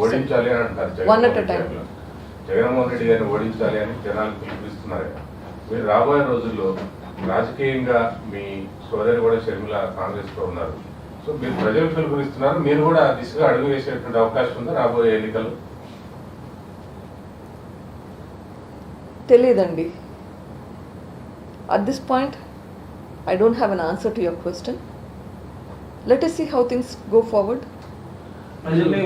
ఓడించాలి అని a జగన్మోహన్. రెడ్డి గారిని ఓడించాలి అని జనాలు పిలిపిస్తున్నారు. మీరు రాబోయే రోజుల్లో రాజకీయంగా మీ సోదరి కూడా షర్మిల కాంగ్రెస్లో ఉన్నారు. సో మీరు ప్రజలు పిలుపునిస్తున్నారు. మీరు కూడా దిశగా అడుగు వేసేటువంటి అవకాశం ఉందా రాబోయే ఎన్నికలు తెలియదండి at this point I don't have an answer to your question let see how things go forward ప్రజల్ని.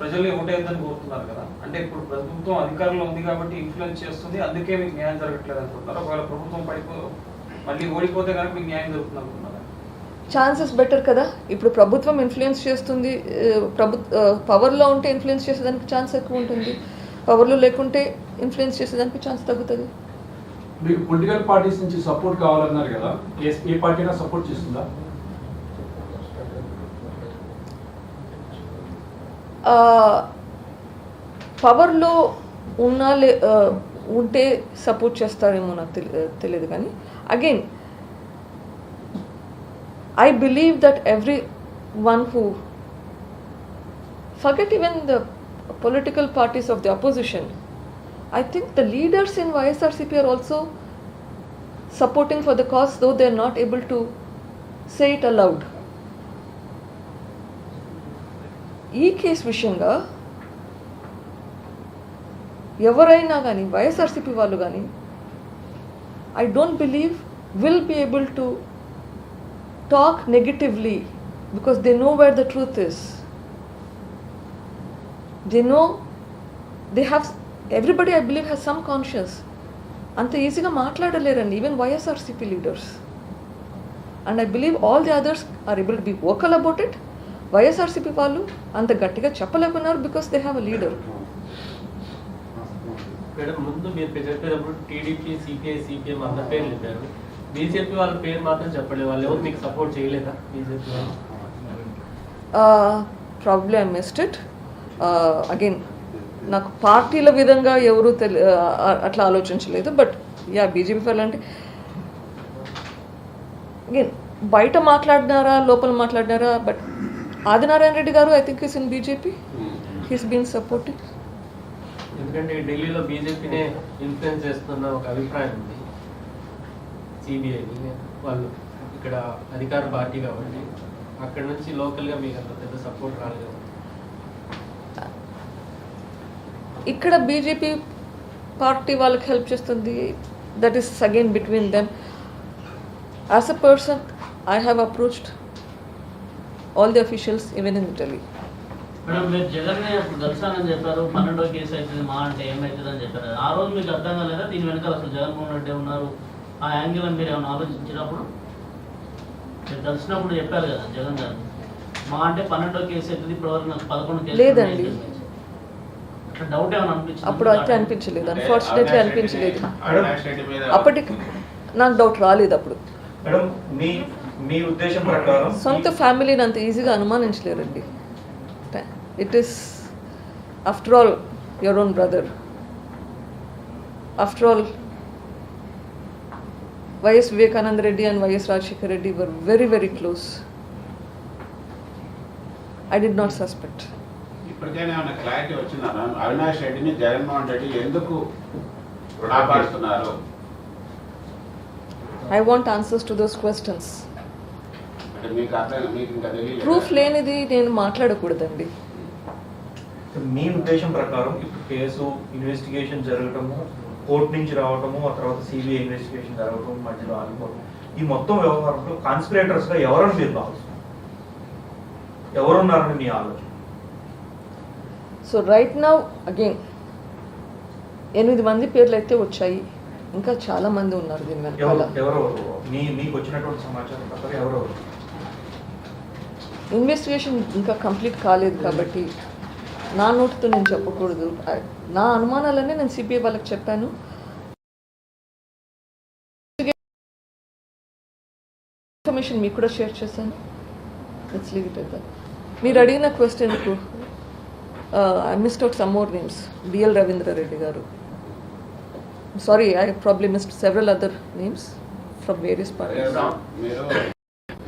ప్రజల్ని ఓటేద్దని కోరుతున్నారు కదా. అంటే ఇప్పుడు ప్రభుత్వం అధికారంలో ఉంది కాబట్టి ఇన్ఫ్లుయెన్స్ చేస్తుంది. అందుకే మీకు న్యాయం జరగట్లేదు అనుకుంటున్నారు. ఒకవేళ ప్రభుత్వం పడిపో మళ్ళీ ఓడిపోతే కనుక మీకు న్యాయం జరుగుతుంది అనుకుంటున్నారా? ఛాన్సెస్ బెటర్ కదా. ఇప్పుడు ప్రభుత్వం ఇన్ఫ్లుయెన్స్ చేస్తుంది. ప్రభు పవర్లో ఉంటే ఇన్ఫ్లుయెన్స్ చేసేదానికి ఛాన్స్ ఎక్కువ ఉంటుంది. పవర్లో లేకుంటే ఇన్ఫ్లుయెన్స్ చేసేదానికి ఛాన్స్ తగ్గుతుంది. మీకు పొలిటికల్ పార్టీస్ నుంచి సపోర్ట్ కావాలన్నారు కదా. ఏ ఏ పార్టీ అయినా సపోర్ట్ చేస్తుందా? పవర్లో ఉన్నా లే ఉంటే సపోర్ట్ చేస్తారేమో నాకు తెలియదు కానీ again I believe that everyone who forget even the political parties of the opposition. I think the leaders in YSRCP are also supporting for the cause, though they are not able to say it aloud. ఈ కేసు విషయంగా ఎవరైనా కానీ YSRCP వాళ్ళు కానీ I don't believe will be able to talk negatively because they know where the truth is they know they have everybody I believe has some conscious అంత ఈజీగా మాట్లాడలేరండి even YSRCP leaders and I believe all the others are able to be vocal about it YSRCP వాళ్ళు అంత గట్టిగా చెప్పలేకున్నారు because they have a leader madam ముందు మీరు చెప్పేటప్పుడు TDP CPI CPM అన్న పేర్లు చెప్పారు. బీజేపీ వాళ్ళ పేరు మాత్రం చెప్పలేదు. వాళ్ళు ఎవరు మీకు సపోర్ట్ చేయలేదా BJP probably I missed it again నాకు పార్టీల విధంగా ఎవరు తెలి అట్లా ఆలోచించలేదు బట్ యా బీజేపీ వాళ్ళు అంటే అగైన్ బయట మాట్లాడినారా లోపల మాట్లాడినారా but Adinarayana Reddy garu I think is in BJP he's been supporting ఎందుకంటే ఢిల్లీలో బీజేపీనే ఇన్ఫ్లుయెన్స్ చేస్తున్న ఒక అభిప్రాయం ఉంది. సిబిఐని వాళ్ళు ఇక్కడ అధికార పార్టీ కాబట్టి అక్కడ నుంచి లోకల్గా మీకు అంత పెద్ద సపోర్ట్ రాలేదు. ఇక్కడ బీజేపీ పార్టీ వాళ్ళకి హెల్ప్ చేస్తుంది. That is again between them as a person I have approached all the officials even in Delhi madam మీరు జగన్ అప్పుడు కలిసానని చెప్పారు పన్నెండో కేసు అవుతుంది మా అంటే ఏమవుతుంది అని చెప్పారు. ఆ రోజు మీకు అర్థం కాలేదా? దీని వెనకాల అసలు జగన్మోహన్ రెడ్డి ఉన్నారు. ఆ యాంగిల్ మీరు ఏమైనా ఆలోచించినప్పుడు? మీరు కలిసినప్పుడు చెప్పారు కదా జగన్ గారు. మా అంటే పన్నెండో కేసు అవుతుంది ఇప్పటివరకు నాకు పదకొండు లేదండి. అట్లా డౌట్ ఏమైనా అనిపించింది? అప్పుడు అయితే అనిపించలేదు. అన్ఫార్చునేట్లీ అనిపించలేదు. అప్పటికి నాకు డౌట్ రాలేదు అప్పుడు. మేడం మీ మీ ఉద్దేశం ప్రకారం సొంత ఫ్యామిలీని అంత ఈజీగా అనుమానించలేరండి. It is after all your own brother after all YS Vivekananda Reddy and YS Rajasekhar Reddy were very very close I did not suspect ఇప్పటికైనా ఏమైనా క్లారిటీ వచ్చిందా మ్యామ్? అవినాష్ రెడ్డిని జగన్మోహన్ రెడ్డి ఎందుకు కాపాడుతున్నారు I want answers to those questions అంటే మీకు అర్థం మీకు ఇంకా తెలియదు ప్రూఫ్ లేనిది నేను మాట్లాడకూడదండి. మీ ఉద్దేశం ప్రకారం ఇప్పుడు కేసు ఇన్వెస్టిగేషన్ జరగటము కోర్టు నుంచి రావటము ఆ తర్వాత సిబిఐ ఇన్వెస్టిగేషన్ జరగటం మధ్యలో ఆగిపోవడం ఈ మొత్తం వ్యవహారంలో కాన్స్పిరేటర్స్గా ఎవరని మీరు భావిస్తున్నారు? ఎవరున్నారని మీ ఆలోచన? సో రైట్ నౌ అగైన్ ఎనిమిది మంది పేర్లు అయితే వచ్చాయి. ఇంకా చాలా మంది ఉన్నారు దీని ఎవరు వెనకాల ఎవరెవరు మీ మీకు వచ్చినటువంటి సమాచారం ప్రకారం ఎవరెవరు? ఇన్వెస్టిగేషన్ ఇంకా కంప్లీట్ కాలేదు కాబట్టి నా నోటితో నేను చెప్పకూడదు. నా అనుమానాలన్నీ నేను సిబిఐ వాళ్ళకి చెప్పాను. ఇన్ఫర్మేషన్ మీకు కూడా షేర్ చేశాను. ఇట్స్ లీవ్ ఇట్ మీరు అడిగిన క్వశ్చన్కు I missed out some more names BL Ravindra Reddy garu. Sorry I probably missed several other names from various parties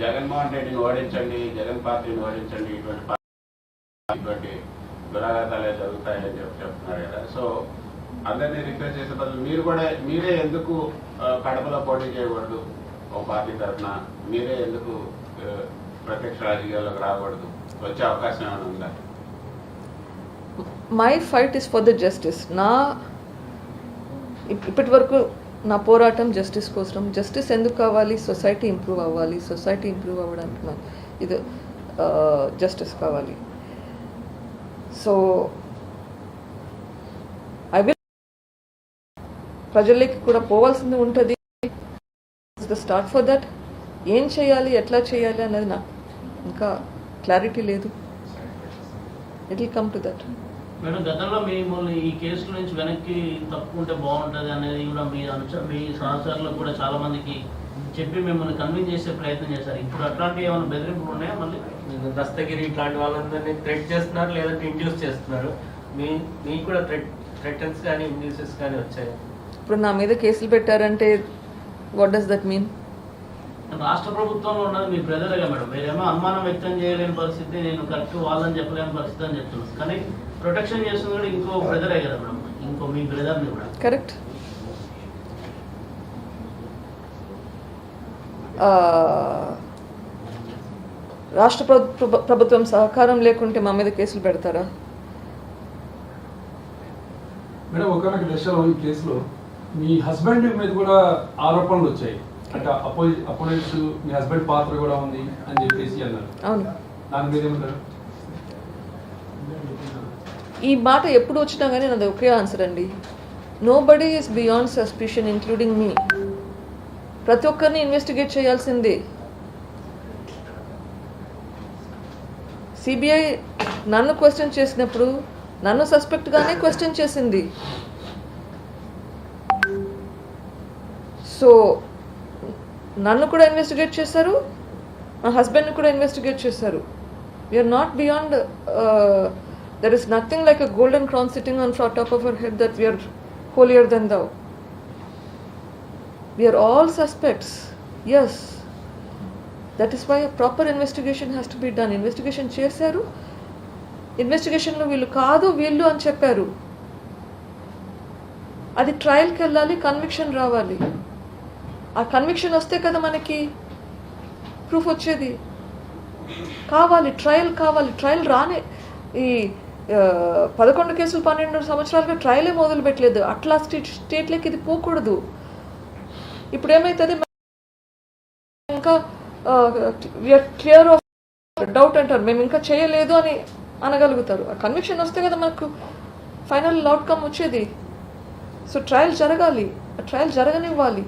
Jaganmohan రెడ్డిని ఓడించండి జగన్ పార్టీని ఓడించండి ఇటువంటి ఇటువంటి దురాఘాతాలే జరుగుతాయని చెప్పి చెప్తున్నారు కదా. సో అందరినీ రిక్వెస్ట్ చేసే బదులు మీరు కూడా మీరే ఎందుకు కడపలో పోటీ చేయకూడదు? ఒక పార్టీ తరఫున మీరే ఎందుకు ప్రత్యక్ష రాజకీయాల్లోకి రాకూడదు? వచ్చే అవకాశం ఏమైనా ఉందా? My fight is for the justice నా ఇప్పటి వరకు నా పోరాటం జస్టిస్ కోసం జస్టిస్ ఎందుకు కావాలి? సొసైటీ ఇంప్రూవ్ అవ్వాలి. సొసైటీ ఇంప్రూవ్ అవ్వడానికి నాకు ఇది జస్టిస్ కావాలి. సో ఐ విల్ ప్రజలకి కూడా పోవాల్సింది ఉంటుంది. ద స్టార్ట్ ఫర్ దట్ ఏం చేయాలి? ఎట్లా చేయాలి? అనేది నాకు ఇంకా క్లారిటీ లేదు. It will come to that madam గతంలో మిమ్మల్ని ఈ కేసుల నుంచి వెనక్కి తప్పుకుంటే బాగుంటుంది అనేది కూడా మీ అనుచ మీ సహచరులకు కూడా చాలా మందికి చెప్పి మిమ్మల్ని కన్విన్స్ చేసే ప్రయత్నం చేశారు. ఇప్పుడు అట్లాంటివి ఏమైనా బెదిరింపులు ఉన్నాయా మళ్ళీ? దస్తగిరి ఇట్లాంటి వాళ్ళందరినీ థ్రెట్ చేస్తున్నారు లేదంటే ఇండ్యూస్ చేస్తున్నారు. మీ మీకు కూడా థ్రెట్ థ్రెటన్స్ కానీ ఇండ్యూసెస్ కానీ వచ్చాయి? ఇప్పుడు నా మీద కేసులు పెట్టారంటే వాట్ డస్ దట్ మీన్ రాష్ట్ర ప్రభుత్వంలో ఉన్నది మీ బ్రదర్గా మేడం. మీరేమో అనుమానం వ్యక్తం చేయలేని పరిస్థితి నేను కరెక్ట్ వాళ్ళని చెప్పలేని పరిస్థితి అని చెప్తున్నాను కానీ ప్రొటెక్షన్ చేస్తుంది కూడా ఇంకో బ్రదరే కదా మేడం? ఇంకో మీ బ్రదర్ని కూడా. కరెక్ట్ రాష్ట్ర ప్రభు- ప్రభుత్వం సహకారం లేకుంటే మా మీద కేసులు పెడతారా? మేడం ఒకనొక దశలో ఈ కేసులో మీ హస్బెండ్ మీద కూడా ఆరోపణలు వచ్చాయి. అంటే అపోజి అపోనెంట్స్ మీ హస్బెండ్ పాత్ర కూడా ఉంది అని చెప్పేసి అన్నారు. అవును. దాని మీద ఏమంటారు? ఈ మాట ఎప్పుడు వచ్చినా కానీ నాది ఒకే ఆన్సర్ అండి. Nobody is beyond suspicion including మీ ప్రతి ఒక్కరిని ఇన్వెస్టిగేట్ చేయాల్సిందే. సిబిఐ నన్ను క్వశ్చన్ చేసినప్పుడు నన్ను సస్పెక్ట్గానే క్వశ్చన్ చేసింది. సో నన్ను కూడా ఇన్వెస్టిగేట్ చేశారు మా హస్బెండ్ని కూడా ఇన్వెస్టిగేట్ చేశారు. We're not beyond there is nothing like a golden crown sitting on top of our head that we're holier than thou we're all suspects yes that is why proper investigation has to be done investigation చేశారు. ఇన్వెస్టిగేషన్లో వీళ్ళు కాదు వీళ్ళు అని చెప్పారు. అది ట్రయల్కి వెళ్ళాలి conviction రావాలి. ఆ కన్విక్షన్ వస్తే కదా మనకి ప్రూఫ్ వచ్చేది. కావాలి ట్రయల్ కావాలి. ట్రయల్ రానే ఈ పదకొండు కేసులు పన్నెండు సంవత్సరాలుగా ట్రయలే మొదలు పెట్టలేదు అట్లా స్టేట్ స్టేట్లోకి ఇది పోకూడదు. ఇప్పుడు ఏమవుతుంది ఇంకా విఆర్ క్లియర్ ఆఫ్ డౌట్ అంటారు. మేము ఇంకా చేయలేదు అని అనగలుగుతారు. ఆ కన్విక్షన్ వస్తే కదా మనకు ఫైనల్ అవుట్కమ్ వచ్చేది. సో ట్రయల్ జరగాలి. ఆ ట్రయల్ జరగనివ్వాలి.